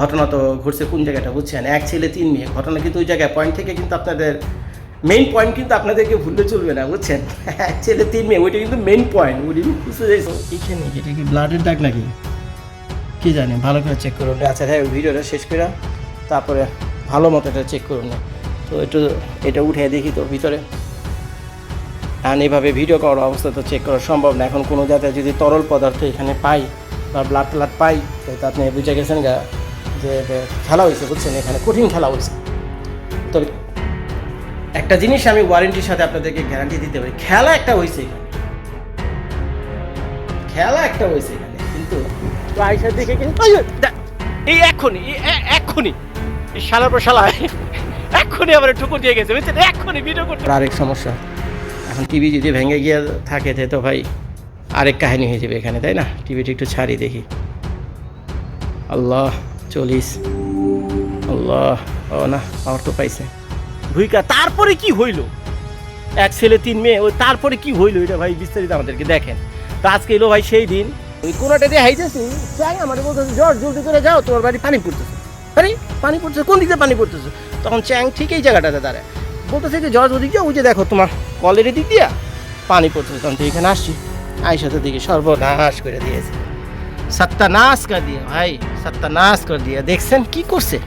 ঘটনা তো ঘটছে কোন জায়গাটা বুঝছেন? এক ছেলে তিন মেয়ে। ঘটনা কিন্তু ওই জায়গায় পয়েন্ট থেকে কিন্তু আপনাদের মেইন পয়েন্ট কিন্তু আপনাদেরকে ভুললে চলবে না বুঝছেন? এক ছেলে তিন মেয়ে ওইটা কিন্তু মেইন পয়েন্ট ওইটা কিন্তু বুঝতে চাইছো? এখানে এটা কি ব্লাডের দাগ নাকি? কী জানি? ভালো করে চেক করুন আচ্ছা হ্যাঁ ভিডিওটা শেষ করে তারপরে ভালো মতো এটা চেক করুন। না তো একটু এটা উঠে দেখি তো ভিতরে। আর এভাবে ভিডিও করার অবস্থা তো চেক করা সম্ভব না। এখন কোনো জায়গায় যদি তরল পদার্থ এখানে পাই বা ব্লাড ট্লাড পাই তো আপনি বুঝে গেছেন গা। যে খেলা হয়েছে বুঝছেন? এখানে কঠিন খেলা হয়েছে। তবে একটা জিনিস আমি ওয়ারেন্টির সাথে আপনাদেরকে গ্যারান্টি দিতে পারি খেলা একটা হয়েছে এখানে। খেলা একটা হয়েছে এখানে কিন্তু আইসার দিকে কিন্তু এই এক্ষুনি এক্ষুনি শালার পর শালা এক্ষুনি আবার ঠুকুর দিয়ে গেছে বুঝছেন? এক্ষুনি ভিডিও করতে আরেক সমস্যা এখন টিভি যদি ভেঙে গিয়ে থাকে তো ভাই আরেক কাহিনী হয়ে যাবে এখানে তাই না? টিভিটা একটু ছাড়ি দেখি। আল্লাহ। চল্লিশ। আল্লাহ ও না পাওয়ার তো পাইছে। ভুইকা, তারপরে কি হইল? এক ছেলে, তিন মেয়ে, ওই তারপরে কি হইল? এটা ভাই বিস্তারিত আমাদেরকে দেখেন। তো আজকে এলো ভাই সেই দিন। ওই কোনাটা দিয়ে হাইতেছি চাই আমাদের বলতেছে, জ্বর, জলদি করে যাও, তোমার বাড়ি পানি পড়তেছে। আরে, পানি পড়তেছে, কোন দিকে পানি পড়তেছে? তখন চ্যাং ঠিক এই জায়গাটাতে দাঁড়ায়। বলতেছে যে, জ্বর ওদিক দিয়ে ওই যে দেখো তোমার কলের দিক দিয়া পানি পড়তেছে। তখন তো এখানে আসছি। আইসাতে দিকে সর্বনাশ করে দিয়েছে। সত্যানাশ করে দিয়ে ভাই সত্যানাশ করে দিয়ে দেখছেন কি করছে?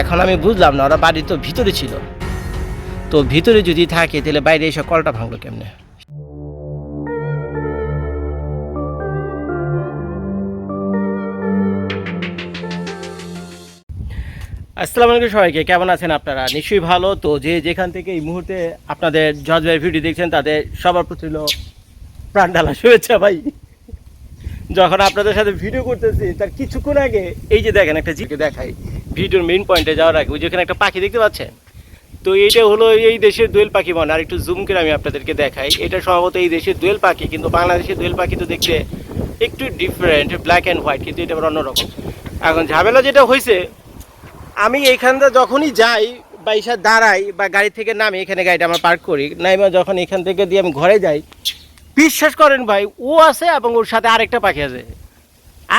এখন আমি বুঝলাম না, ওরা বাড়ি তো ভিতরে ছিল। তো ভিতরে যদি থাকে, তাহলে বাইরে এসে কলটা ভাঙলো কেমনে? আসসালামু আলাইকুম সবাইকে, কেমন আছেন আপনারা? নিশ্চয়ই ভালো। তো যে যেখান থেকে এই মুহূর্তে আপনাদের জজ ভাই ভিডিও দেখছেন, তাদের সবার প্রতি হলো প্রাণ ঢালা শুভেচ্ছা ভাই। যখন আপনাদের সাথে ভিডিও করতেছি, তার কিছুক্ষণ আগে, এই যে দেখেন একটা জিকে দেখাই। ভিডিওর মেইন পয়েন্টে যাওয়ার আগে, ওই যেখানে একটা পাখি দেখতে পাচ্ছেন? তো এইটা হলো এই দেশের দোয়েল পাখি মানে আর একটু জুম করে আমি আপনাদেরকে দেখাই। এটা সম্ভবত এই দেশের দোয়েল পাখি, কিন্তু বাংলাদেশের দোয়েল পাখি তো দেখতে একটু ডিফারেন্ট ব্ল্যাক অ্যান্ড হোয়াইট কিন্তু এটা আবার অন্যরকম। এখন ঝামেলা যেটা হয়েছে, আমি এইখানটা যখনই যাই বা এসে দাঁড়াই বা গাড়ি থেকে নামি, এখানে গাড়িটা আমার পার্ক করি, নাইমা যখন এখান থেকে দিয়ে আমি ঘরে যাই বিশ্বাস করেন ভাই, ও আছে এবং ওর সাথে আরেকটা পাখি আছে।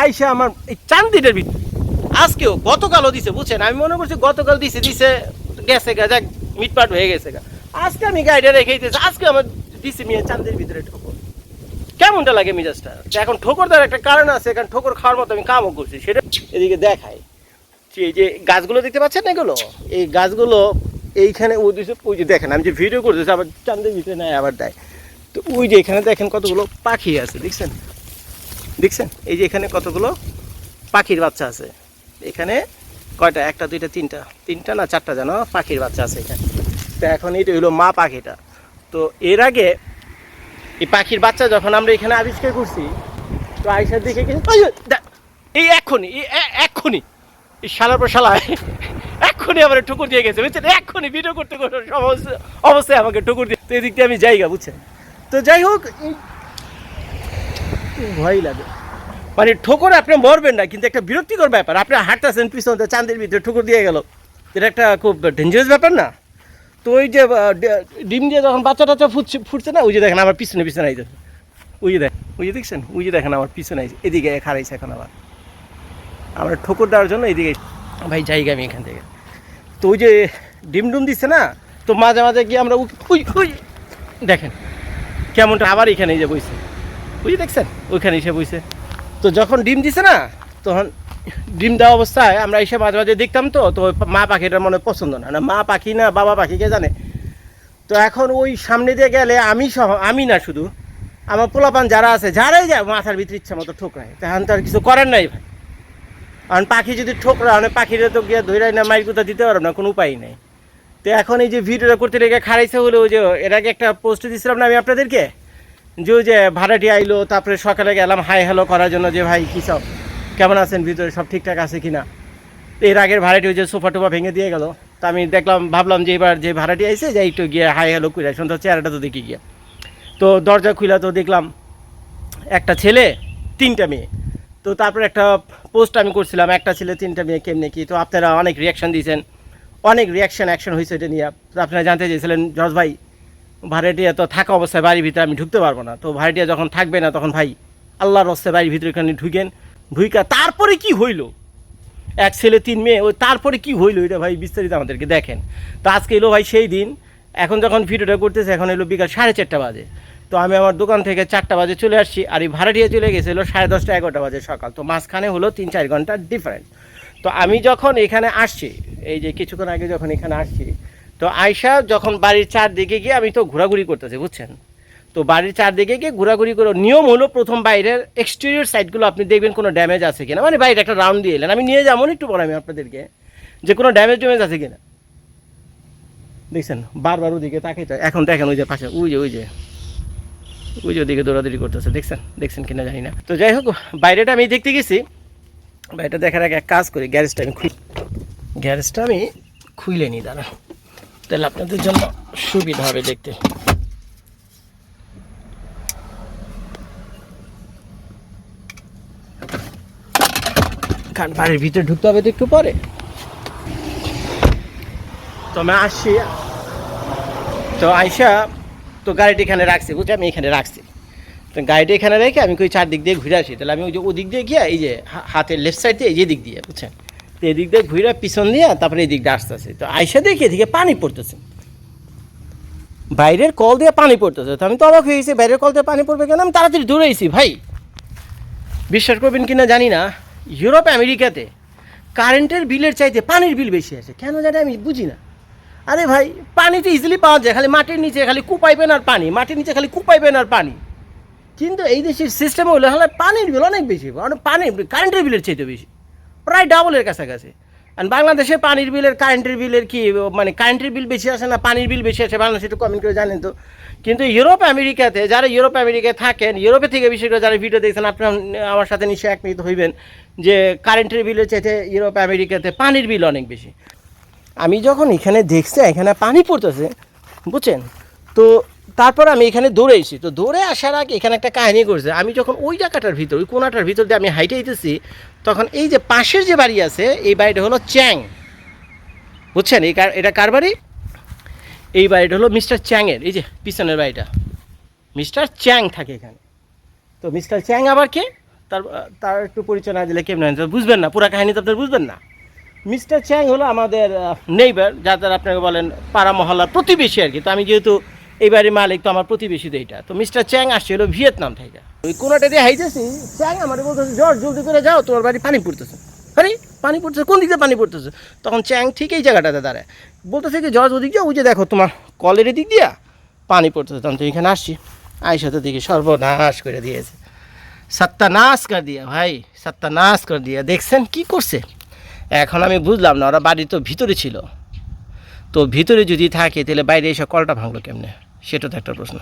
আইসা আমার এই চান্দিটার ভিতরে। আজকেও গতকালও দিছে, বুঝছেন? আমি মনে করছি গতকাল দিছে দিছে, গেছে গা, যাক মিটপাট হয়ে গেছে গা। আজকে আমি গাড়িটা রেখে দিতেছি, আজকে আমার দিছে মিয়া চান্দের ভিতরে ঠোকর। কেমনটা লাগে মিজাজটা? এখন ঠোকর দেওয়ার একটা কারণ আছে, এখন ঠোকর খাওয়ার মতো আমি কামও করছি, সেটা এদিকে দেখায় এই যে গাছগুলো দেখতে পাচ্ছেন না এগুলো? এই গাছগুলো এইখানে ও দিকে ওই যে দেখেন, আমি যে ভিডিও করতেছি, আবার চান্দের ভিতরে নেয় আবার দেয়। তো ওই যে এখানে দেখেন কতগুলো পাখি আছে, দেখছেন? দেখছেন? এই যে এখানে কতগুলো পাখির বাচ্চা আছে। এখানে কয়টা? একটা, দুইটা, তিনটা। তিনটা না চারটা জানো পাখির বাচ্চা আছে এখানে। তো এখন এইটা হলো মা পাখিটা। তো এর আগে এই পাখির বাচ্চা যখন আমরা এখানে আবিষ্কার করছি, তো আইসার দিকে কিন্তু এই এক্ষুনি, এই এ- এক্ষুনি। এই শালার পর শালা, এক্ষুনি আমার ঠুকুর দিয়ে গেছে, বুঝছেন? এক্ষুনি ভিডিও করতে করতে অবস্থা অবস্থায় আমাকে ঠুকুর দিয়ে তো এদিক দিয়ে আমি যাইগা, বুঝছেন? তো যাই হোক ভয় লাগে। মানে ঠোকর আপনি মরবেন না, কিন্তু একটা বিরক্তিকর ব্যাপার। আপনি হাঁটতেছেন পিছনে চাঁদের ভিতরে ঠোকর দিয়ে গেল। এটা একটা খুব ডেঞ্জারাস ব্যাপার না? তো ওই যে ডিম দিয়ে যখন বাচ্চা টাচ্চা ফুটছে ফুটছে না, ওই যে দেখেন আমার পিছনে পিছনে আইছে। ওই যে দেখ, ওই যে দেখছেন? ওই যে দেখেন আমার পিছনে আইছে। এদিকে খারাইছে এখন আবার। আমরা ঠোকর দেওয়ার জন্য এদিকে, ভাই যাইগা আমি এখান থেকে। তো ওই যে ডিম ডুম দিচ্ছে না, তো মাঝে মাঝে গিয়ে আমরা দেখেন। কেমনটা? আবার এখানে যে বইছে। যে দেখছেন? ওইখানে এসে বইছে। তো যখন ডিম দিছে না তখন ডিম দেওয়া অবস্থায় আমরা এসে মাঝে মাঝে দেখতাম তো তো মা পাখিটার মনে পছন্দ না। না মা পাখি না বাবা পাখি কে জানে? তো এখন ওই সামনে দিয়ে গেলে আমি সহ আমি না শুধু আমার পোলাপান যারা আছে যারাই যায় মাথার ভিতরে ইচ্ছা মতো ঠোকরায় তখন তো আর কিছু করার নাই ভাই। কারণ পাখি যদি ঠোকরা মানে পাখিরা তো গিয়ে ধৈরাই না মাইর কোথা দিতে পারবে না কোনো উপায় নেই। তো এখন এই যে ভিডিওটা করতে লেগে খারাইছে হলে যে, এর আগে একটা পোস্ট দিয়েছিলাম না আমি আপনাদেরকে? যে যে ভাড়াটি আইলো, তারপরে সকালে গেলাম হাই হ্যালো করার জন্য যে, ভাই, কী সব? কেমন আছেন? ভিতরে সব ঠিকঠাক আছে কি না এর আগের ভাড়াটি ওই যে সোফা টোফা ভেঙে দিয়ে গেল। তা আমি দেখলাম, ভাবলাম যে এবার যে ভাড়াটি আইছে, যে একটু গিয়ে হাই হ্যালো করে সুন্দর চেহারাটা তো দেখি গিয়ে। তো দরজা খুলা তো দেখলাম, একটা ছেলে, তিনটা মেয়ে। তো তারপর একটা পোস্ট আমি করছিলাম, একটা ছেলে, তিনটা মেয়ে, কেমনে কি? তো আপনারা অনেক রিয়াকশন দিয়েছেন। অনেক রিয়াকশন অ্যাকশন হয়েছে এটা নিয়ে। আপনারা জানতে চেয়েছিলেন, জজ ভাই, ভাড়াটিয়া তো থাকা অবস্থায় বাড়ির ভিতরে আমি ঢুকতে পারব না। তো ভাড়াটিয়া যখন থাকবে না, তখন ভাই, আল্লাহর রস্তে বাড়ির ভিতরে এখানে ঢুকেন, ঢুইকা তারপরে কি হইল? এক ছেলে, তিন মেয়ে, ওই তারপরে কি হইল? এটা ভাই বিস্তারিত আমাদেরকে দেখেন। তো আজকে এলো ভাই সেই দিন, এখন যখন ভিডিওটা করতেছে, এখন এলো বিকাল সাড়ে চারটা বাজে। তো আমি আমার দোকান থেকে চারটা বাজে চলে আসছি, আর এই ভাড়াটিয়া চলে গেছে হলো সাড়ে দশটা এগারোটা বাজে সকাল। তো মাঝখানে হলো তিন চার ঘণ্টার ডিফারেন্স তো আমি যখন এখানে আসছি, এই যে কিছুক্ষণ আগে যখন এখানে আসছি, তো আয়সা যখন বাড়ির চারদিকে গিয়ে আমি তো ঘোরাঘুরি করতেছি, বুঝছেন? তো বাড়ির চারদিকে গিয়ে ঘোরাঘুরি করে নিয়ম হলো প্রথম বাইরের এক্সটেরিয়র সাইডগুলো আপনি দেখবেন কোনো ড্যামেজ আছে কিনা। মানে বাইরে একটা রাউন্ড দিয়ে এলেন। আমি নিয়ে যাব একটু পরে আমি আপনাদেরকে। যে কোনো ড্যামেজ ট্যামেজ আছে কিনা। দেখছেন? বারবার ওদিকে তাকে এখন দেখেন ওই যে পাশে, ওই যে ওই যে। ওই যে ওদিকে দৌড়াদৌড়ি করতেছে। দেখছেন? দেখছেন কিনা জানি না। তো যাই হোক, বাইরেটা আমি দেখতে গেছি। বাইরেটা দেখার আগে এক কাজ করি গ্যারেজটা আমি খুলি। গ্যারেজটা আমি খুলে নিই দাঁড়া তাহলে আপনাদের জন্য সুবিধা হবে দেখতে। কারণ বাড়ির ভিতরে ঢুকতে হবে তো একটু পরে। তো আমি আসছি। তো আইসা তো গাড়িটি এখানে রাখছি, বুঝলি? আমি এখানে রাখছি। গাড়িটা এখানে রেখে আমি ওই চারদিক দিয়ে ঘুরে আসি। তাহলে আমি ওই যে ওদিক দিয়ে গিয়ে এই যে হাতের লেফট সাইড দিয়ে এই যে দিক দিয়ে, বুঝছেন? তো এদিক দিয়ে ঘুরে পিছন দিয়ে তারপরে এই দিক দিয়ে আসতেছে। তো আইসা দেখি এদিকে পানি পড়তেছে। বাইরের কল দিয়ে পানি পড়তেছে। তো আমি তো অবাক হয়ে গেছি, বাইরের কল দিয়ে পানি পড়বে কেন? আমি তাড়াতাড়ি দূরে এসেছি ভাই। বিশ্বাস করবেন কিনা জানি না, ইউরোপ, আমেরিকাতে কারেন্টের বিলের চাইতে পানির বিল বেশি আছে। কেন জানি আমি বুঝি না। আরে ভাই পানি তো ইজিলি পাওয়া যায়, খালি মাটির নিচে খালি কুপাইবেন আর পানি, মাটির নিচে খালি কুপাইবেন আর পানি। কিন্তু এই দেশের সিস্টেম হলো হলে পানির বিল অনেক বেশি পানি কারেন্টের বিলের চাইতে বেশি, প্রায় ডাবলের কাছাকাছি। আর বাংলাদেশে পানির বিলের কারেন্টের বিলের কি মানে কারেন্টের বিল বেশি আসে না, পানির বিল বেশি আসে, বাংলাদেশে একটু কমেন্ট করে জানেন তো। কিন্তু ইউরোপ আমেরিকাতে যারা ইউরোপ আমেরিকায় থাকেন ইউরোপে থেকে বিশেষ করে যারা ভিডিও দেখছেন আপনার আমার সাথে নিশ্চয়ই একমিত হইবেন যে কারেন্টের বিলের চাইতে ইউরোপ আমেরিকাতে পানির বিল অনেক বেশি। আমি যখন এখানে দেখছি, এখানে পানি পড়তেছে, বুঝছেন? তো তারপর আমি এখানে দৌড়ে এসেছি। তো দৌড়ে আসার আগে এখানে একটা কাহিনী করছে আমি যখন ওই জায়গাটার ভিতর, ওই কোনাটার ভিতর দিয়ে আমি হাইটে যেতেছি তখন এই যে পাশের যে বাড়ি আছে, এই বাড়িটা হলো চ্যাং। বুঝছেন? এই এটা কার বাড়ি? এই বাড়িটা হলো মিস্টার চ্যাংয়ের। এই যে পিছনের বাড়িটা। মিস্টার চ্যাং থাকে এখানে। তো মিস্টার চ্যাং আবার কে? তার তার একটু পরিচয় না দিলে কেমন বুঝবেন না। পুরো কাহিনী তো আপনার বুঝবেন না। মিস্টার চ্যাং হলো আমাদের নেইবার যাদের আপনাকে বলেন পাড়া মহল্লার প্রতিবেশী আর কি। তো আমি যেহেতু এই বাড়ির মালিক তো আমার প্রতিবেশী এইটা তো মিস্টার চ্যাং আসছে হলো ভিয়েতনাম থেকে। ওই কোনাটা দিয়ে হাইতেছি, চ্যাং আমার বলতেছে, জ্বর, জলদি করে যাও, তোমার বাড়ি পানি পড়তেছে। আরে, পানি পড়তেছে, কোন দিকে পানি পড়তেছে? তখন চ্যাং ঠিক এই জায়গাটাতে দাঁড়ায়। বলতেছে কি জর্জ ওদিক দিয়ে ওই যে দেখো, তোমার কলের দিক দিয়া পানি পড়তেছে। তখন তো এখানে আসছি। আইসা তো দেখি সর্বনাশ করে দিয়েছে। সত্যানাশ কর দিয়া, ভাই সত্যানাশ কর দিয়া। দেখছেন কি করছে? এখন আমি বুঝলাম না, ওরা বাড়ি তো ভিতরে ছিল। তো ভিতরে যদি থাকে, তাহলে বাইরে এসে কলটা ভাঙলো কেমনে? সেটা তো একটা প্রশ্ন।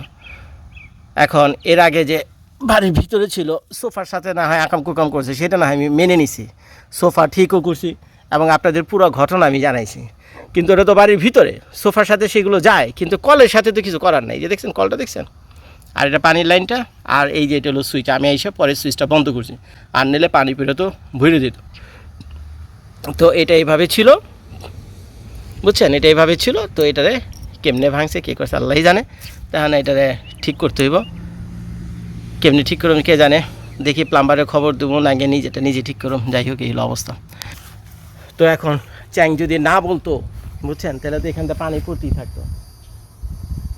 এখন এর আগে যে বাড়ির ভিতরে ছিল, সোফার সাথে না হয় আকাম কুকাম করছে, সেটা না হয় আমি মেনে নিছি। সোফা ঠিকও করছি এবং আপনাদের পুরো ঘটনা আমি জানাইছি। কিন্তু ওটা তো বাড়ির ভিতরে, সোফার সাথে সেগুলো যায়, কিন্তু কলের সাথে তো কিছু করার নাই। যে দেখছেন, কলটা দেখছেন? আর এটা পানির লাইনটা, আর এই যে এটা হলো সুইচ, আমি এসে পরে সুইচটা বন্ধ করছি। আর নিলে পানি পেরে তো ভরে দিত তো এটা এইভাবে ছিল। বুঝছেন? এটা এইভাবে ছিল, তো এটারে কেমনে ভাঙছে, কে করছে আল্লাহই জানে। তাহলে এটারে ঠিক করতে হইব। কেমনি ঠিক করুন কে জানে। দেখি প্লাম্বারের খবর দেবো, না গিয়ে নিজেটা নিজে ঠিক করুন যাই হোক, এই হলো অবস্থা। তো এখন চ্যাং যদি না বলতো, বুঝছেন? তাহলে তো এখান থেকে পানি পড়তেই থাকতো।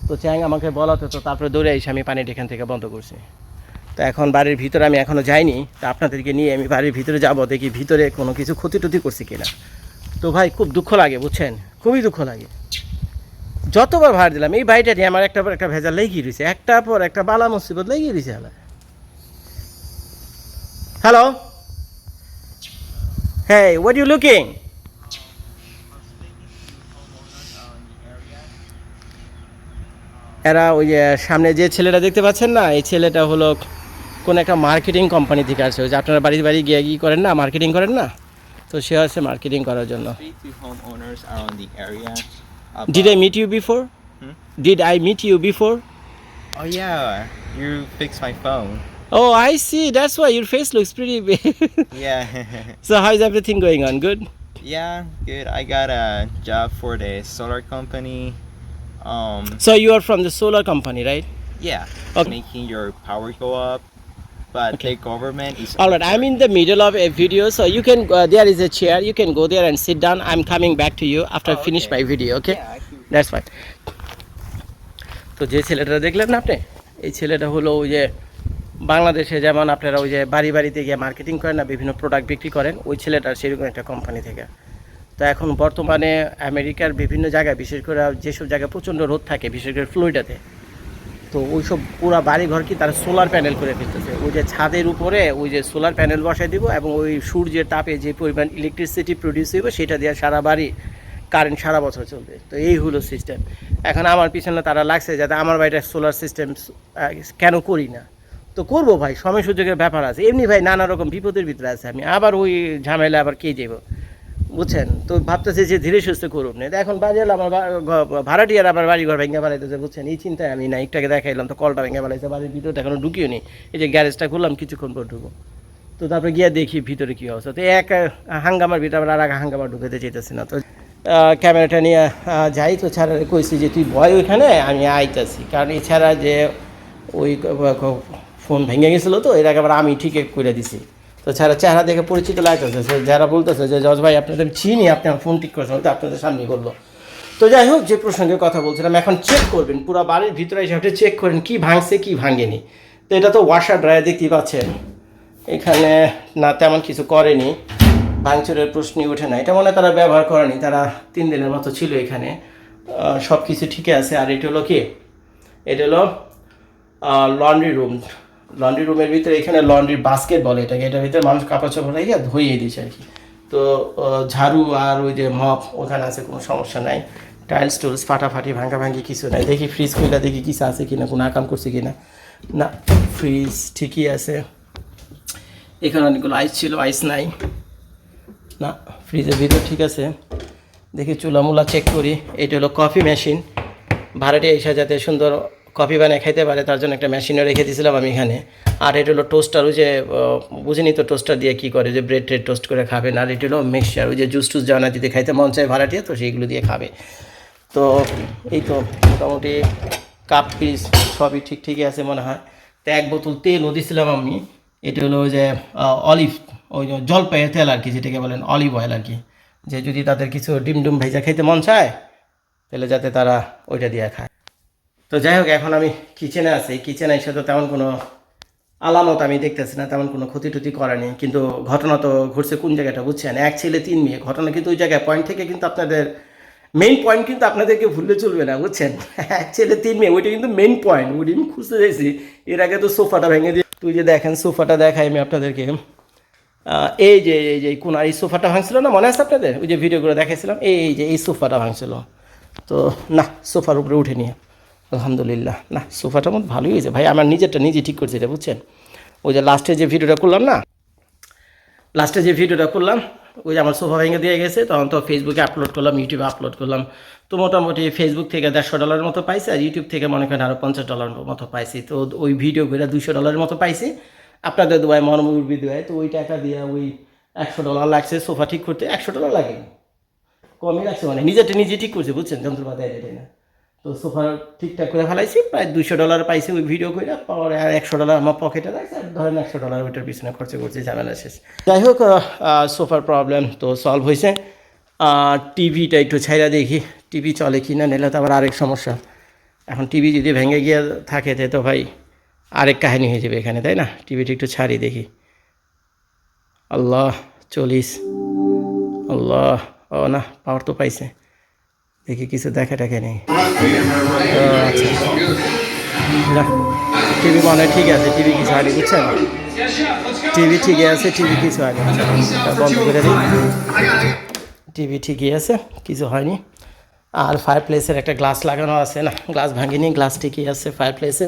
তো চ্যাং আমাকে বলাতে তো তারপরে দৌড়ে এসে আমি পানিটা এখান থেকে বন্ধ করছি। তো এখন বাড়ির ভিতরে আমি এখনও যাইনি। তা আপনাদেরকে নিয়ে আমি বাড়ির ভিতরে যাব, দেখি ভিতরে কোনো কিছু ক্ষতি টতি করছি কিনা। তো ভাই, খুব দুঃখ লাগে, বুঝছেন? খুবই দুঃখ লাগে। যতবার ভাড় দিলাম, এই বাড়িটা নিয়ে আমার একটা পর একটা ভেজা লেগেই রয়েছে একটা পর একটা বালা মুসিবত লেগেই রয়েছে হ্যালো হ্যালো হ্যাঁ হোয়াট ইউ লুকিং এরা ওই সামনে যে ছেলেটা দেখতে পাচ্ছেন না, এই ছেলেটা হলো কোন একটা মার্কেটিং কোম্পানি থেকে আসে ওই যে আপনারা বাড়ি বাড়ি গিয়ে কি করেন না মার্কেটিং করেন না? তো সে আসছে মার্কেটিং করার জন্য। About... Did I meet you before? Hmm? Did I meet you before? Oh yeah, you fixed my phone. Oh, I see. That's why your face looks pretty big. yeah. so how's everything going on? Good. Yeah, good. I got a job for the solar company. Um, so you are from the solar company, right? Yeah. Okay. Making your power go up. But the government is All right, I'm in the middle of a video, so you can. Uh, there is a chair. You can go there and sit down. I'm coming back to you after Oh, okay. I finish my video. Okay, Yeah, that's fine. তো যে ছেলেটা দেখলেন না আপনি এই ছেলেটা হলো ওই যে বাংলাদেশে যেমন আপনারা ওই যে বাড়ি বাড়িতে গিয়ে মার্কেটিং করেন না বিভিন্ন প্রোডাক্ট বিক্রি করেন ওই ছেলেটার সেরকম একটা কোম্পানি থেকে তো এখন বর্তমানে আমেরিকার বিভিন্ন জায়গায় বিশেষ করে যেসব জায়গায় প্রচণ্ড রোদ থাকে বিশেষ করে ফ্লোরিডাতে তো ওই সব পুরো বাড়ি ঘর কি তারা সোলার প্যানেল করে ফেলতেছে। ওই যে ছাদের উপরে ওই যে সোলার প্যানেল বসাই দিব এবং ওই সূর্যের তাপে যে পরিমাণ ইলেকট্রিসিটি প্রডিউস হইবে, সেটা দিয়ে সারা বাড়ি কারেন্ট সারা বছর চলবে। তো এই হলো সিস্টেম এখন আমার পিছনে তারা লাগছে যাতে আমার বাড়িটা সোলার সিস্টেম কেন করি না? তো করব ভাই, সময় সুযোগের ব্যাপার আছে। এমনি ভাই নানা রকম বিপদের ভিতরে আছে আমি। আবার ওই ঝামেলা আবার কে যাব বুঝছেন? তো ভাবতেছে যে ধীরে সুস্থ করুন। না এখন বাড়ি এলাম আমার ভাড়াটিয়ার আবার বাড়ি ঘর ভেঙে বাড়াইতেছে বুঝছেন? এই চিন্তায় আমি না একটাকে দেখাইলাম, তো কলটা ভেঙে বাড়াইছে বাড়ির ভিতরে এখনও ঢুকিও নি। এই যে গ্যারেজটা খুললাম, কিছুক্ষণ পর ঢুকবো। তো তারপরে গিয়ে দেখি ভিতরে কী অবস্থা। তো এক হাঙ্গামার ভিতরে আবার আর এক হাঙ্গামা ঢুকাতে চাইতেছি না। তো ক্যামেরাটা নিয়ে যাই, তো ছাড়া কইছি যে তুই ভয় ওইখানে, আমি আইতাছি। কারণ এছাড়া যে ওই ফোন ভেঙে গেছিল তো আগে আবার আমি ঠিক করে দিছি। তো ছাড়া চেহারা দেখে পরিচিত লাগতেছে, সে যারা বলতেছে যে, জজ ভাই, আপনাদের চিনি, আপনি আমার ফোন ঠিক করেছেন তো আপনাদের সামনে করল তো যাই হোক, যে প্রসঙ্গে কথা বলছিলাম, এখন চেক করবেন, পুরো বাড়ির ভিতরে আপনি চেক করেন, কি ভাঙছে, কি ভাঙেনি। তো এটা তো ওয়াশার ড্রায়ার দেখতেই পাচ্ছেন। এখানে না তেমন কিছু করেনি। ভাঙচুরের প্রশ্নই ওঠে না। এটা মনে তারা ব্যবহার করেনি, তারা তিন দিনের মতো ছিল এখানে। সব কিছু ঠিকই আছে। আর এটা হলো কি? এটা হলো লন্ড্রি রুম লন্ড্রি রুমের ভিতরে এখানে লন্ড্রি বাস্কেট বলে এটাকে। এটার ভিতরে মানুষ কাপড় চোপড় রেখে ধুইয়ে দিচ্ছে আর কি। তো ঝাড়ু আর ওই যে মপ ওখানে আছে, কোনো সমস্যা নাই। টাইলস টুলস ফাটাফাটি ভাঙ্গি কিছু নাই। দেখি ফ্রিজ খুলে দেখি কিছু আছে কিনা, কোনো আকাম করছে কিনা। না না ফ্রিজ ঠিকই আছে। এখানে অনেকগুলো আইস ছিল আইস নাই। না ফ্রিজের ভিতর ঠিক আছে। দেখি চুলামুলা চেক করি। এটা হলো কফি মেশিন ভাড়াটে এসে যাতে সুন্দর কফি বানিয়ে খাইতে পারে, তার জন্য একটা মেশিনও রেখে দিয়েছিলাম আমি এখানে। আর এটা হলো টোস্টার ওই যে বুঝিনি তো টোস্টার দিয়ে কী করে, যে ব্রেড ট্রেড টোস্ট করে খাবেন। আর এটা হলো মিক্সচার ওই যে জুস টুস জানা যদি খাইতে মন চায় ভাড়াটিয়ে, তো সেইগুলো দিয়ে খাবে। তো এই তো মোটামুটি কাপ পিস সবই ঠিক ঠিকই আছে মনে হয়। তো এক বোতল তেলও দিয়েছিলাম আমি। এটা হলো ওই যে অলিভ ওই জলপাইয়ের তেল আর কি, যেটাকে বলেন অলিভ অয়েল আর কি। যে যদি তাদের কিছু ডিম ডুম ভেজা খেতে মন চায়, তাহলে যাতে তারা ওইটা দিয়ে খায়। তো যাই হোক, এখন আমি কিচেনে আছি। কিচেনে এসে তো তেমন কোনো আলামত আমি দেখতেছি না, তেমন কোনো ক্ষতি টুতি করেনি কিন্তু ঘটনা তো ঘটছে কোন জায়গাটা বুঝছেন? এক ছেলে, তিন মেয়ে। ঘটনা কিন্তু ওই জায়গায় পয়েন্ট থেকে কিন্তু আপনাদের মেইন পয়েন্ট কিন্তু আপনাদেরকে ভুললে চলবে না, বুঝছেন? এক ছেলে, তিন মেয়ে, ওইটা কিন্তু মেইন পয়েন্ট ওইটা আমি খুঁজতে চাইছি। এর আগে তো সোফাটা ভেঙে দিয়ে তুই যে দেখেন, সোফাটা দেখাই আমি আপনাদেরকে। এই যে এই যে কোন এই সোফাটা ভাঙছিল না? মনে আছে আপনাদের? ওই যে ভিডিওগুলো দেখাইছিলাম। এই যে, এই সোফাটা ভাঙছিল। তো না, সোফার উপরে উঠে নিয়ে। আলহামদুলিল্লাহ। না, সোফাটা মধ্যে ভালোই হয়েছে। ভাই, আমার নিজেরটা নিজে ঠিক করছি এটা, বুঝছেন? ওই যে লাস্টে যে ভিডিওটা করলাম, না? লাস্টে যে ভিডিওটা করলাম, ওই যে আমার সোফা ভেঙে দিয়ে গেছে, তখন তো ফেসবুকে আপলোড করলাম ইউটিউবে আপলোড করলাম। তো মোটামুটি ফেসবুক থেকে দেড়শো ডলারের মতো পাইছি, আর ইউটিউব থেকে মনে করেন আরও পঞ্চাশ ডলারের মতো পাইছি। তো ওই ভিডিও করে দুশো ডলারের মতো পাইছি। আপনাদের দুবাই মর্মুরবি দুবাই তো ওই টাকা দিয়ে ওই একশো ডলার লাগছে সোফা ঠিক করতে। একশো ডলার লাগে। কমই লাগছে মানে নিজেরটা নিজে ঠিক করছে, বুঝছেন? যন্ত্রপাতি এটা না। তো সোফা ঠিকঠাক করে ফেলাইছি, প্রায় দুশো ডলার পাইছি ওই ভিডিও করে পরে আর একশো ডলার আমার পকেটে রাখছে, আর ধরেন একশো ডলার ওইটার পিছনে খরচা করছি, ঝামেলা শেষ। যাই হোক সোফার প্রবলেম তো সলভ হয়েছে টিভিটা একটু ছাইরা দেখি টিভি চলে কি না নিলে তো আবার আরেক সমস্যা। এখন টিভি যদি ভেঙে গিয়ে থাকে, তে ভাই আরেক কাহিনী হয়ে যাবে এখানে, তাই না? টিভিটা একটু ছাড়ি দেখি। আল্লাহ চল্লিশ আল্লাহ, ও না পাওয়ার তো পাইছে। দেখি কিছু দেখা টেখে নেই। আচ্ছা। টিভি মনে ঠিক আছে, টিভি কিছু আগে, বুঝছেন? টিভি ঠিকই আছে, টিভি কিছু আগে। বন্ধ করে দিই। টিভি ঠিকই আছে, কিছু হয়নি। আর ফায়ার প্লেসের একটা গ্লাস লাগানো আছে না গ্লাস ভাঙিনি গ্লাস ঠিকই আছে ফায়ার প্লেসে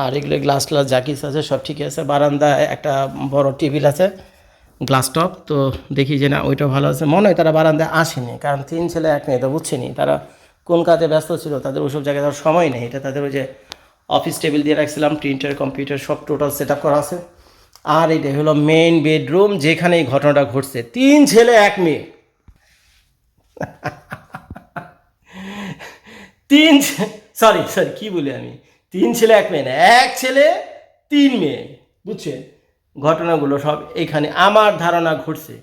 আর এগুলো গ্লাস গ্লাস যা কিছু আছে সব ঠিকই আছে। বারান্দায় একটা বড় টেবিল আছে। গ্লাস টপ তো দেখি যে না ওইটা ভালো আছে। মনে হয় তারা বারান্দায় আসেনি, কারণ তিন ছেলে এক মেয়ে তো বুঝছেনি তারা কোন কাজে ব্যস্ত ছিল, তাদের ওইসব জায়গায় তার সময় নেই। এটা তাদের ওই যে অফিস টেবিল দিয়ে রাখছিলাম প্রিন্টার কম্পিউটার সব টোটাল সেট করা আছে। আর এটা হলো মেইন বেডরুম যেখানে এই ঘটনাটা ঘটছে। তিন ছেলে, এক মেয়ে। তিন সরি সরি কি বলি আমি? তিন ছেলে, এক মেয়ে না, এক ছেলে, তিন মেয়ে, বুঝছেন? ঘটনাগুলো সব এখানে আমার ধারণা ঘটছে।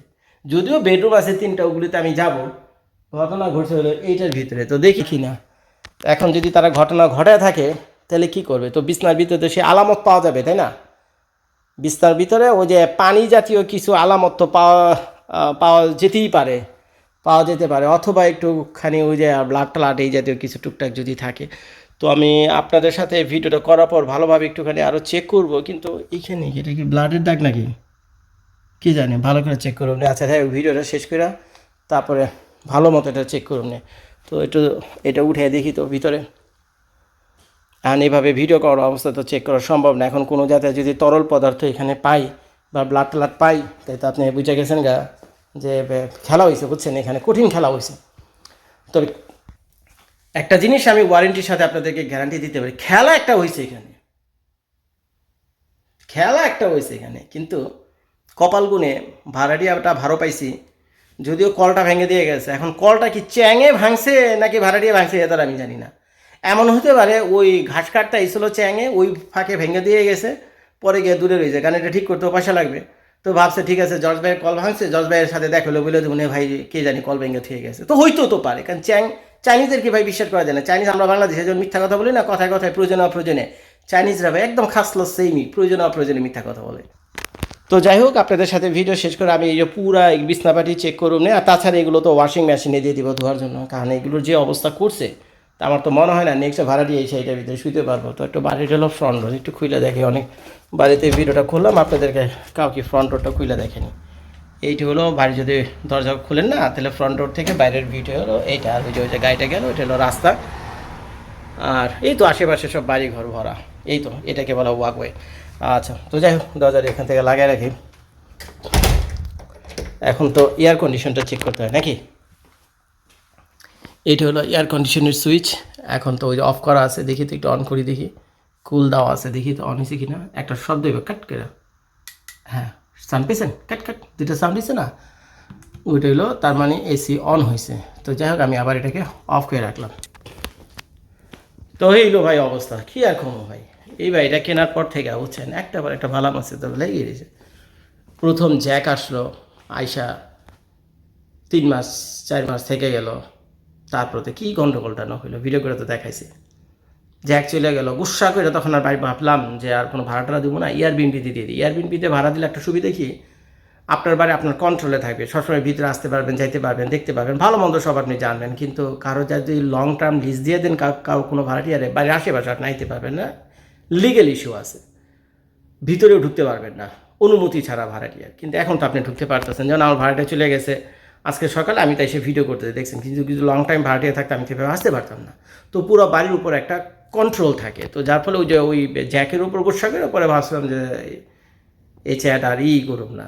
যদিও বেডরুম আছে তিনটা, ওগুলিতে আমি যাব। ঘটনা ঘটছে হলো এইটার ভিতরে। তো দেখি কি না। এখন যদি তারা ঘটনা ঘটায় থাকে, তাহলে কি করবে? তো বিছনার ভিতরে সে আলামত পাওয়া যাবে, তাই না? বিস্তার ভিতরে ওই যে পানি জাতীয় কিছু আলামত তো পাওয়া পাওয়া যেতেই পারে, পাওয়া যেতে পারে। অথবা একটুখানি ওই যে ব্লাড ট্লাড এই জাতীয় কিছু টুকটাক যদি থাকে। তো আমি আপনাদের সাথে ভিডিওটা করার পর ভালোভাবে একটুখানি আরও চেক করব কিন্তু এইখানে কি, এটা কি ব্লাডের দাগ নাকি? কি জানি ভালো করে চেক করুন আচ্ছা হ্যাঁ ভিডিওটা শেষ করে তারপরে ভালো মতো এটা চেক করুন। তো একটু এটা উঠে দেখি তো ভিতরে। আর এভাবে ভিডিও করার অবস্থা তো চেক করা সম্ভব না। এখন কোনো জাতের যদি তরল পদার্থ এখানে পাই বা ব্লাড ট্লাড পাই তাই তো আপনি বুঝে গেছেন গা যে খেলা হয়েছে বুঝছেন? এখানে কঠিন খেলা হয়েছে তবে একটা জিনিস আমি ওয়ারেন্টির সাথে আপনাদেরকে গ্যারান্টি দিতে পারি। খেলা একটা হয়েছে এখানে। খেলা একটা হয়েছে এখানে কিন্তু কপাল গুনে ভাড়াটিয়াটা ভাড়ো পাইছি যদিও কলটা ভেঙে দিয়ে গেছে। এখন কলটা কি চ্যাঙে ভাঙছে নাকি ভাড়াটিয়া ভাঙছে এটা আমি জানি না। এমন হতে পারে ওই ঘাস কাঠটা এসেছিল চ্যাঙে ওই ফাঁকে ভেঙে দিয়ে গেছে পরে গিয়ে দূরে রয়েছে। কারণ এটা ঠিক করতে পয়সা লাগবে। তো ভাবছে ঠিক আছে জজ ভাইয়ের কল ভাঙছে জজ ভাইয়ের সাথে দেখা হলো বলে হয়, ভাই কে জানি কল ভেঙে থেকে গেছে। তো হইতেও তো পারে কারণ চ্যাং চাইনিজের কি ভাই বিশ্বাস করা যায় না। চাইনিজ আমরা বাংলাদেশে যখন মিথ্যা কথা বলি না, কথায় কথায় প্রয়োজনে অপ্রয়োজনে। চাইনিজরা ভাই একদম খাস খাসলো সেইমি প্রয়োজনে অপ্রয়োজনে মিথ্যা কথা বলে। তো যাই হোক, আপনাদের সাথে ভিডিও শেষ করে আমি এই যে পুরা এই বিছনাপাটি চেক করুন আর তাছাড়া এগুলো তো ওয়াশিং মেশিনে দিয়ে দিব ধোয়ার জন্য। কারণ এগুলোর যে অবস্থা করছে, তা আমার তো মনে হয় না নেক্সট ভাড়া দিয়ে এসে এটার ভিতরে শুতে পারব। তো একটু বাড়ির হলো ফ্রন্ট ডোর একটু খুলে দেখি অনেক বাড়িতে ভিডিওটা খুললাম, আপনাদেরকে কাউকে ফ্রন্ট ডোরটা খুলে দেখেনি। এইটি হলো বাড়ি যদি দরজা খুলেন না, তাহলে ফ্রন্ট ডোর থেকে বাইরের ভিডিও হলো এইটা। আর ওই যে ওই যে গাড়িটা গেল এটা হলো রাস্তা। আর এই তো আশেপাশে সব বাড়ি ঘর ভরা। এই তো, এটাকে বলা ওয়াকওয়ে আচ্ছা তো যাই হোক দরজার এখান থেকে লাগাই রাখি। এখন তো এয়ার কন্ডিশনটা চেক করতে হয়, নাকি? এইটা হলো এয়ার কন্ডিশনের সুইচ এখন তো ওই যে অফ করা আছে, দেখি তো একটু অন করি দেখি। কুল দেওয়া আছে, দেখি তো অন হয়েছে কি না একটা শব্দ কাট করে। হ্যাঁ। সাউন্ড পেয়েছেন কাট কাট দুটো সাউন্ড হয়েছে না? ওইটা হলো তার মানে এসি অন হয়েছে তো যাই হোক, আমি আবার এটাকে অফ করে রাখলাম। তো এইলো ভাই অবস্থা। কি আর কমো ভাই? এই ভাই, এটা কেনার পর থেকে, বুঝছেন? একটা পর একটা ভালো মাসে তো লেগে গেছে প্রথম জ্যাক আসলো আয়সা তিন মাস, চার মাস থেকে গেল। তারপরে কি গণ্ডগোলটা না হইল? ভিডিও করে তো দেখাইছে। জ্যাক চলে গেল, গুসা করে তখন আর ভাবলাম যে আর কোনো ভাড়াটা দেবো না ইয়ারবিনপিতে দিয়ে দিই। ইয়ারবিনপিতে ভাড়া দিলে একটা সুবিধা কি? আপনার বাড়ি আপনার কন্ট্রোলে থাকবে, সবসময় ভিতরে আসতে পারবেন, যাইতে পারবেন, দেখতে পারবেন, ভালো মন্দ সব আপনি জানবেন। কিন্তু কারও যদি লং টার্ম লিজ দিয়ে দেন, কাউ কোনো ভাড়াটিয়ারে বাড়ির আশেপাশে আপনি আইতে পারবেন না। লিগেল ইস্যু আছে। ভিতরেও ঢুকতে পারবেন না। অনুমতি ছাড়া ভাড়াটিয়ার কিন্তু এখন তো আপনি ঢুকতে পারতেছেন। যেমন আমার ভাড়াটা চলে গেছে, আজকে সকালে আমি তাই সে ভিডিও করতে দেখছেন। কিন্তু কিছু লং টাইম ভাড়াটিয়া থাকতে, আমি সেভাবে আসতে পারতাম না। তো পুরো বাড়ির উপর একটা কন্ট্রোল থাকে। তো যার ফলে ওই যে ওই জ্যাকের উপর গোসা করে পরে ভাবছিলাম যে এই চেয়ারটা আর ই করুক না,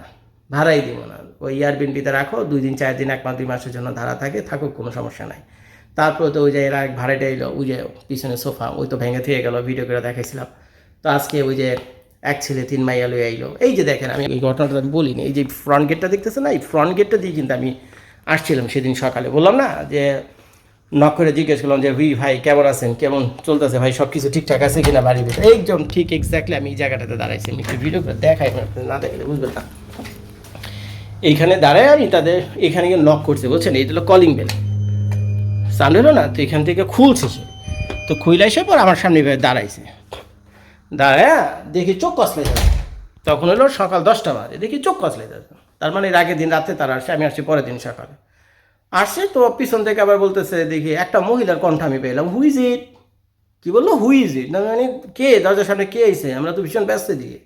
ভাড়াই দিব না। ওই ইয়ারবিনপিতে রাখো, দুই দিন, চার দিন, এক মাস, দুই মাসের জন্য ধারা থাকে, থাকুক, কোনো সমস্যা নাই। তারপরে তো ওই যে এরা এক ভাড়াটা এলো, ওই যে পিছনে সোফা, ওই তো ভেঙে থেকে গেলো ভিডিও করে দেখাইছিলাম। তো আজকে ওই যে এক ছেলে, তিন মাইয়া লয়ে আইলো। এই যে দেখেন, আমি এই ঘটনাটা আমি বলিনি, এই যে ফ্রন্ট গেটটা দেখতেছে না? এই ফ্রন্ট গেটটা দিয়ে কিন্তু আমি আসছিলাম সেদিন সকালে। বললাম না যে নক করে জিজ্ঞেস করলাম যে, হুই ভাই, কেমন আছেন? কেমন চলতেছে ভাই? সব কিছু ঠিকঠাক আছে কিনা বাড়ির ভিতরে? একদম ঠিক এক্স্যাক্টলি আমি এই জায়গাটাতে দাঁড়াইছি। আমি একটু ভিডিও করে দেখাই না দেখলে বুঝবেন না। এইখানে দাঁড়ায় আমি তাদের, এখানে গিয়ে নক করছে, বুঝছেন? এইটা হলো কলিং বেল সাউন্ড হলো না, তো এখান থেকে খুলছে সে। তো খুইলে এসে পর আমার সামনে দাঁড়াইছে। দাঁড়ায় দেখি চোখ কসলে যাবে। তখন হলো সকাল দশটা বাজে। দেখি চোখ কসলে যাবে। তার মানে এর আগের দিন রাতে তারা আসছে আমি আসছি পরের দিন সকালে। আসছে তো পিছন থেকে আবার বলতেছে, দেখি, একটা মহিলার কণ্ঠ আমি পেলাম। হুই ইজ ইট কি বলল? হুই ইজ ইট না মানে কে? দরজার সামনে কে আইছে? আমরা তো ভীষণ ব্যস্ত দিয়ে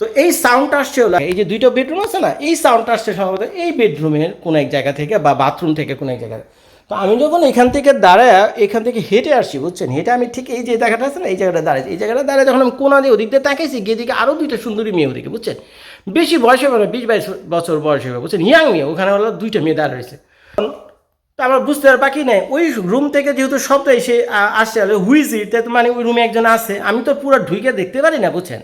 তো এই সাউন্ডটা আসছে হলো, এই যে দুইটা বেডরুম আছে না, এই সাউন্ডটা আসছে সম্ভবত এই বেডরুমের কোনো এক জায়গা থেকে বা বাথরুম থেকে কোনো এক জায়গায় তো আমি যখন এখান থেকে দাঁড়ায়, এখান থেকে হেঁটে আসছি, বুঝছেন? হেঁটে আমি ঠিক এই যে জায়গাটা আছে না, এই জায়গাটা দাঁড়াইছি এই জায়গাটা দাঁড়ায় যখন আমি কোনা দিয়ে ওদিক দিয়ে তাকাইছি, গিয়ে দিকে আরও দুইটা সুন্দরী মেয়ে ওদিকে, বুঝছেন? বেশি বয়সে হবে না, বিশ বাইশ বছর বয়স হবে, বুঝছেন? ইয়াং মেয়ে, ওখানে হলো দুইটা মেয়ে দাঁড় রয়েছে। তো আমার বুঝতে আর বাকি নেই। ওই রুম থেকে যেহেতু শব্দ এসে আসছে হুইজি তো মানে ওই রুমে একজন আছে। আমি তো পুরো ঢুকে দেখতে পারি না, বুঝছেন?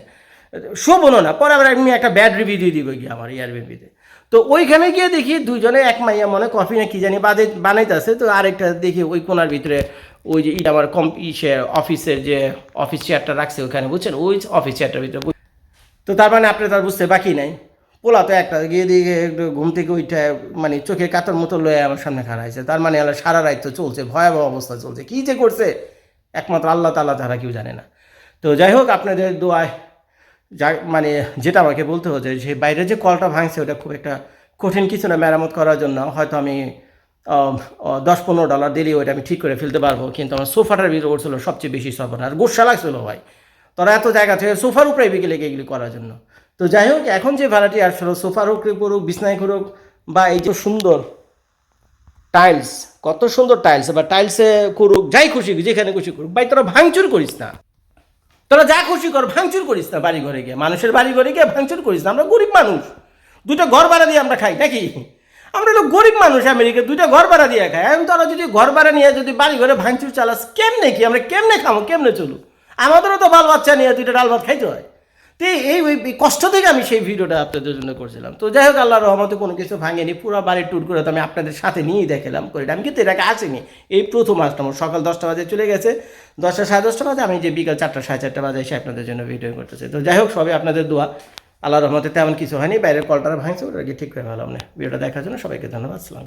শোভনও না পরে আবার আমি একটা ব্যাড রিভিউ দিয়ে দিব গিয়ে আমার রিভিউতে তো। ওইখানে গিয়ে দেখি দুজনে এক মাইয়া মনে কফি না কি জানি বাদে বানাইতেছে। তো আরেকটা দেখি ওই কোনার ভিতরে ওই যে ইটা আমার কম ইসে অফিসের যে অফিস চেয়ারটা রাখছে ওখানে বুঝছেন? ওই অফিস চেয়ারটার ভিতরে তো তার মানে আপনি তার বুঝতে বাকি নাই। পোলা তো একটা গিয়ে দিয়ে একটু ঘুম থেকে উঠে মানে চোখে কাতর মতো লয়ে আমার সামনে খাড়া হয়েছে তার মানে আল্লাহ সারা রাত তো চলছে, ভয়াবহ অবস্থা চলছে। কী যে করছে? একমাত্র আল্লাহ তাল্লাহ তারা কেউ জানে না। তো যাই হোক, আপনাদের দোয়ায় যা মানে যেটা আমাকে বলতে হচ্ছে, যে বাইরে যে কলটা ভাঙছে ওটা খুব একটা কঠিন কিছু না মেরামত করার জন্য। হয়তো আমি দশ পনেরো ডলার দিলেই ওইটা আমি ঠিক করে ফেলতে পারব, কিন্তু আমার সোফাটার ভিতরে করছিল সবচেয়ে বেশি সফর। আর গোসা লাগছিল ভাই। তারা এত জায়গা থেকে সোফার উপরে বিকেলে এগুলি করার জন্য। তো যাই হোক, এখন যে ভাড়াটি আসলো সোফার উপরে করুক বিছনায় করুক বা এই যে সুন্দর টাইলস কত সুন্দর টাইলস বা টাইলসে করুক, যাই খুশি যেখানে খুশি করুক, ভাই তোরা ভাঙচুর করিস না। তোরা যা খুশি কর, ভাঙচুর করিস না বাড়ি ঘরে গিয়ে, মানুষের বাড়ি ঘরে গিয়ে ভাঙচুর করিস না, আমরা গরিব মানুষ। দুটো ঘর ভাড়া দিয়ে আমরা খাই, নাকি? আমরা হলো গরিব মানুষ আমেরিকা দুইটা ঘর ভাড়া দিয়ে খাই। এখন তোরা যদি ঘর ভাড়া নিয়ে যদি বাড়ি ঘরে ভাঙচুর চালাস, কেমনে কি? আমরা কেমনে খাব কেমনে চলুক? আমাদেরও তো বাল বাচ্চা নিয়ে দুইটা ডাল ভাত খাইতে হয়। তো এই ওই কষ্ট থেকে আমি সেই ভিডিওটা আপনাদের জন্য করছিলাম। তো যাই হোক আল্লাহ রহমতে কোনো কিছু ভাঙেনি, পুরো বাড়ির ট্যুর করে তো আমি আপনাদের সাথে নিয়েই দেখালাম করে আমি কিন্তু এটাকে আসিনি। এই প্রথম আসলাম সকাল দশটা বাজে চলে গেছে। দশটা সাড়ে দশটা বাজে, আমি যে বিকাল চারটা সাড়ে চারটা বাজে এসে আপনাদের জন্য ভিডিও করতেছি। তো যাই হোক, সবাই আপনাদের দোয়া। আল্লাহ রহমতে তেমন কিছু হয়নি, বাইরের কলটা ভাঙছে ওটা ঠিক করে ভালো আপনি ভিডিওটা দেখার জন্য সবাইকে ধন্যবাদ সালাম